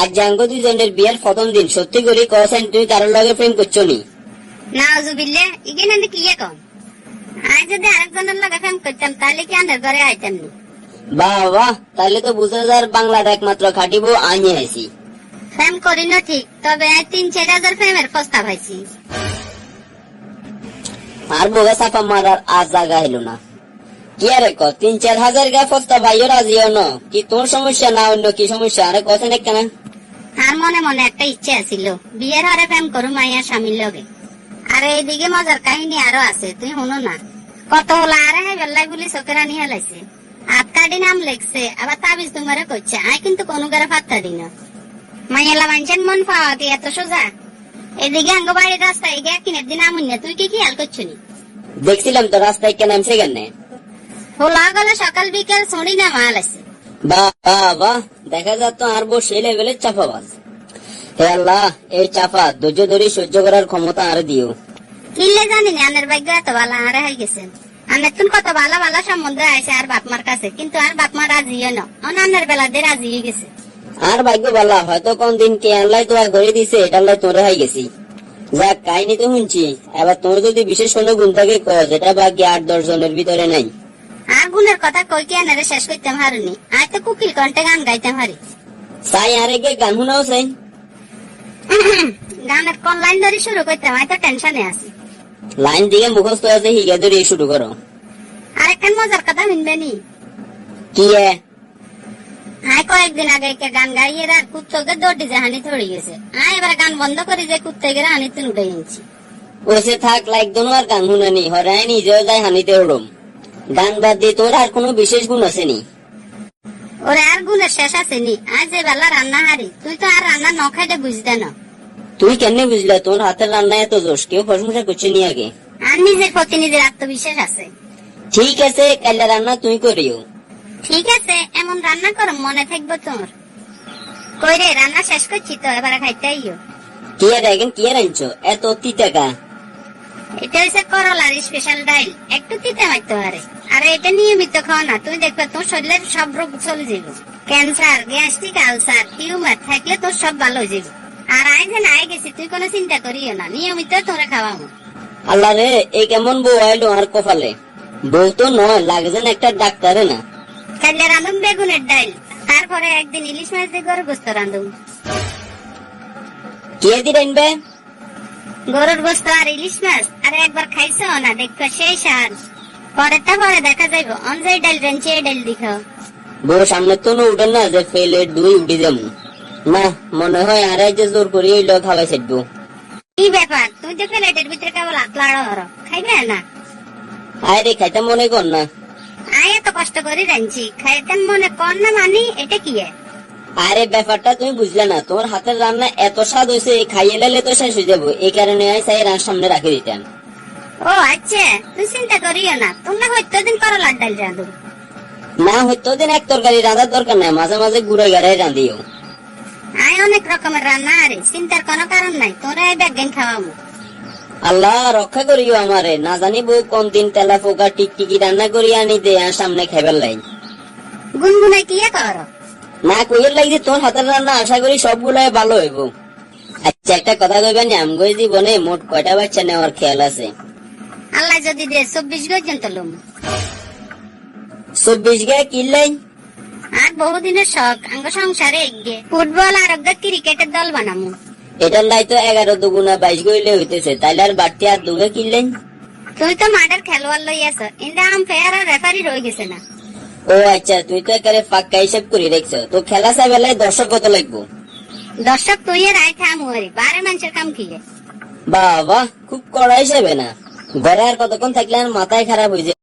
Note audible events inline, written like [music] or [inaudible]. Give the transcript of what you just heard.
আজ জাঙ্গ দুজনের বিয়ের প্রথম দিন। সত্যি করে তুই কারোর লগে প্রেম করছ নি? নাউজুবিল্লাহ ইগেন কি কম আজ যদি আরেকজনের লগে ফেম করতাম তাহলে কি আন্ডার ঘরে আইতাম নি? বাহ বাহ তাহলে তো বুঝা যার বাংলার একমাত্র খাটিব আইছি ফেম করি না ঠিক তবে তিন চার হাজার ফেমের প্রস্তাব হয়েছি আর বোগা চাপা মারার আজ জায়গা এলো না। কি আরে ক তিন চার হাজার গা ফস্তা ভাইও রাজিও ন। কি তোর সমস্যা না অন্য কি সমস্যা? আরে কথা না কেন আর মনে মনে একটা ইচ্ছে আছিল। বিয়ের হারে প্রেম করু মাইয়া স্বামীর লগে। আর এইদিকে মজার কাহিনী আরও আছে তুই শুনো না। কত হলো আরে বেল্লাই বলি চোখের আনি হেলাইছে। হাত কাটি নাম লেখছে আবার তাবিজ তোমারে করছে আই কিন্তু কোনো করে ফাত্তা দি না। মাইয়ালা মানছেন মন পাওয়া কি এত সোজা। এদিকে আঙ্গ বাড়ির রাস্তায় গিয়ে কিনের দিন আমুন তুই কি খেয়াল করছ নি? দেখছিলাম তো রাস্তায় কেন নামছে কেন হোলা গলে সকাল বিকেল ছড়ি না মাল আছে। বাহ বাহ দেখা যাক তো আর বউ সেই লেভেলের চাপাবাজ হে আল্লাহ এই চাপা ধৈর্য ধরে সহ্য করার ক্ষমতা আর দিও। কিনলে জানি না আনের ভাগ্য এত ভালো আরে হয়ে গেছেন আনের তুন কত ভালো ভালো সম্বন্ধ আছে আর বাপমার কাছে কিন্তু আর বাপমা রাজিও না। অনানের বেলা দিয়ে রাজি হয়ে গেছে। আর ভাগ্য বলা হয়তো কোন দিন কে করে দিছে এটা লাই তোরে হয়ে গেছি। যাক কাহিনী তো শুনছি। এবার তোর যদি বিশেষ কোনো গুণ থাকে কয় যেটা বাকি আট দশ জনের ভিতরে নাই। গুণের কথা কই কি আনারে শেষ করতে পারুনি আজ তো কুকিল কণ্ঠে গান গাইতে পারি সাই আরে গে গান শুনাও চাই। [clears throat] গানের কোন লাইন ধরে শুরু করতে হয় তো টেনশনে আছি। লাইন দিকে মুখস্থ আছে হিগে ধরে শুরু করো। আর একটা মজার কথা শুনবে নি? কি এ? আয় কয়েকদিন আগে একটা গান গাইয়ে আর কুত্তকে দৌড়ি যে হানি থড়ি গেছে। আয় এবার গান বন্ধ করে যে কুত্তে গেলে হানি তুন উঠে গেছি ওসে থাক লাইক দোনো আর গান শুনানি হরাই নিজেও যায় হানিতে উড়ম। গান বাদ দিয়ে তোর আর কোনো বিশেষ গুণ আছে নি ওরে আর গুণের শেষ আছে নি আজ যে বেলা রান্না হারি। তুই তো আর রান্না ন খাইতে বুঝতে না। তুই কেমনে বুঝলা তোর হাতের রান্না এত দোষ কেউ প্রশংসা করছে নি আগে? আর নিজের প্রতি নিজের আত্মবিশ্বাস আছে। ঠিক আছে কাল্লা রান্না তুই করিও। ঠিক আছে এমন রান্না কর মনে থাকব তোর। কই রে রান্না শেষ করছি তো এবার খাইতে আইও। কি আর এখন কি আর আনছো? এত তিতাকা এটা হচ্ছে করলার স্পেশাল ডাইল। একটু তিতে মারতে পারে। আর এটা নিয়মিত খাও না। তুই দেখবে তোর শরীরের সব রোগ চলে যাবে ক্যান্সার গ্যাস্ট্রিক আলসার টিউমার থাকলে তোর সব ভালো হয়ে যাবে আর আয় যে নাই গেছি তুই কোনো চিন্তা করিও না। নিয়মিত তোরে খাওয়াবো। আল্লাহ রে এই কেমন বউ আইলো আর কপালে? বউ তো নয় লাগে যেন একটা ডাক্তারে না। কালে রাঁধুন বেগুনের ডাইল। তারপরে একদিন ইলিশ মাছ দিয়ে গরু গোস্ত রাঁধুন কে দিয়ে আনবে গরুর গোস্ত আর ইলিশ মাছ। আরে একবার খাইছো না দেখো সেই স্বাদ। পরেরটা পরে দেখা যাইব। রেঞ্চে ডাইল দিখাও বউ সামনে তো না উঠে না যে ফেলে দুই উঠে যাব। না মনে হয় আর যে জোর করি এলো খাওয়াই ছাড়বো কি ব্যাপার? তুই প্লেটের ভিতরে কেবল হরো খাইবে না? আয় রে খাইতে মনে কর না। আয় এত কষ্ট করে রাঁধছি খাইতে মনে কর না মানি এটা কি? আরে ব্যাপারটা তুমি বুঝলে না। তোমার হাতের রান্না এত স্বাদ হয়েছে খাইয়ে লালে তো শেষ হয়ে যাব। এই কারণে আমি রান সামনে রাখে দিতাম ও আচ্ছা। তুই চিন্তা করিও না। তোমরা হয়তো দিন করলার ডাল রাঁধো। না হয়তো দিন এক তরকারি রাঁধার দরকার নাই। মাঝে মাঝে গুড়ে গাড়াই রাঁধিও। আয় অনেক রকমের রান্না আরে। চিন্তার কোনো কারণ নাই। তোরা এই খাওয়াবো। আল্লাহ রক্ষা করিও আমারে। না জানি বউ কোন দিন তেলা পোকা টিকটিকি রান্না করি আনি দে আর সামনে খাইবার লাই। গুনগুনে কি করো? না কইয়ের লাগছে তোর হাতের রান্না আশা করি সবগুলাই ভালো হইব। আচ্ছা একটা কথা কইবেন আমগো জীবনে মোট কয়টা বাচ্চা নেওয়ার খেয়াল আছে? আল্লাহ যদি দে চব্বিশ পর্যন্ত লুম। চব্বিশ গে কিনলেন? আর বহুদিনের শখ আঙ্গ সংসারে এগিয়ে ফুটবল আর অজ্ঞা ক্রিকেটের দল বানামু। এটার লাই তো এগারো দুগুণা বাইশ গইলে হইতেছে। তাইলে আর বাড়তি আর দুগে কিনলেন? তুই তো মাঠের খেলোয়াড় লইয়াছ কিন্তু আম্পায়ার আর রেফারি রয়ে গেছে না। ও আচ্ছা তুই তো একেবারে ফাঁকা হিসেব করে রেখছ তো খেলা চাই বেলায় দর্শক কত লাগবো? দর্শক তুই এর আয় থামু আরে বারে মানুষের কাম কি রে? বাবা খুব কড়া হিসেবে না। ঘরে আর কতক্ষণ থাকলে মাথায় খারাপ হয়ে যায়